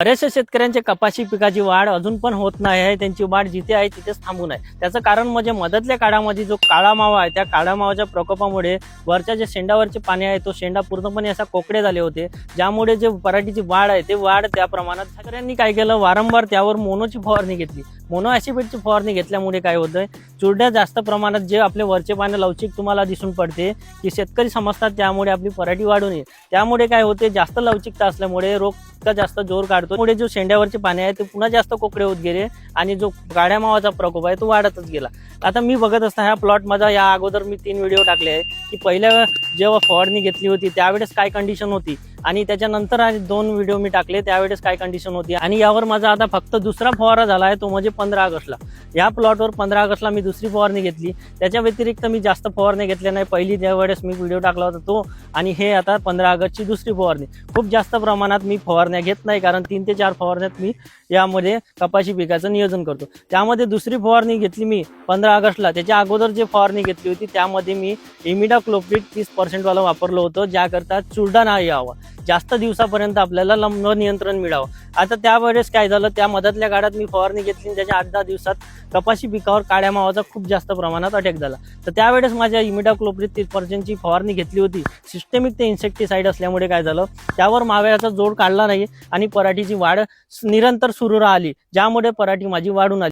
बऱ्याचशा शेतकऱ्यांच्या कपाशी पिकाची वाढ अजून पण होत नाही आहे त्यांची वाढ जिथे आहे तिथेच थांबून आहे त्याचं कारण म्हणजे मदतल्या काळामध्ये जो काळा मावा आहे त्या काळा मावाच्या प्रकोपामुळे वरच्या जे शेंडावरचे पाणी आहे तो शेंडा पूर्णपणे असा कोकडे झाले होते. ज्यामुळे जे पराठीची वाढ आहे ते वाढ त्या प्रमाणात शेतकऱ्यांनी काय केलं? वारंवार त्यावर मोनोची फवारणी घेतली. मोनो ॲसिपेटची फवारणी घेतल्यामुळे काय होतंय? चुरड्या जास्त प्रमाणात जे आपले वरचे पाणी लवचिक तुम्हाला दिसून पडते की शेतकरी समजतात त्यामुळे आपली पराठी वाढून येईल. त्यामुळे काय होते? जास्त लवचिकता असल्यामुळे रोग इतका जास्त जोर काढतो पुढे जो शेंड्यावरचे पाणी आहे ते पुन्हा जास्त कोकडे होत गेले आणि जो गाड्या मावाचा प्रकोप आहे तो वाढतच गेला. आता मी बघत असता ह्या प्लॉट माझा या अगोदर मी तीन व्हिडिओ टाकले आहे की पहिल्या जेव्हा फवारणी घेतली होती त्यावेळेस काय कंडिशन होती? आणि त्याच्यानंतर आणि दोन व्हिडिओ मी टाकले त्यावेळेस काय कंडिशन होती? आणि यावर माझा आता फक्त दुसरा फवारा झाला आहे तो म्हणजे पंधरा ऑगस्टला. या प्लॉटवर पंधरा ऑगस्टला मी दुसरी फवारणी घेतली. त्याच्या व्यतिरिक्त मी जास्त फवारणी घेतल्या नाही. पहिली त्यावेळेस मी व्हिडिओ टाकला होता तो आणि हे आता पंधरा ऑगस्टची दुसरी फवारणी. खूप जास्त प्रमाणात मी फवारण्या घेत नाही कारण तीन ते चार फवारण्यात मी यामध्ये कपाशी पिकाचं नियोजन करतो. त्यामध्ये दुसरी फवारणी घेतली मी पंधरा ऑगस्टला. त्याच्या अगोदर जे फवारणी घेतली होती त्यामध्ये मी इमिडा क्लोप्रिट तीस पर्सेंटवालं वापरलं होतं ज्याकरता चुरडा नाही यावा. जास्त दिवसापर्यंत आपल्याला लंब नियंत्रण मिळावं. आता त्यावेळेस काय झालं त्या मधातल्या काळात मी फवारणी घेतली त्याच्या आठ दहा दिवसात कपाशी पिकावर काळ्या मावाचा खूप जास्त प्रमाणात अटॅक झाला. तर त्यावेळेस माझ्या इमिडा क्लोप्रिट तीस पर्सेंटची फवारणी घेतली होती. सिस्टेमिक ते इन्सेक्टिसाईड असल्यामुळे काय झालं त्यावर माव्याचा जोड काढला नाही आणि पराठीची वाढ निरंतर सुरू राहिली ज्यामुळे पराठी माझी वाढून आली.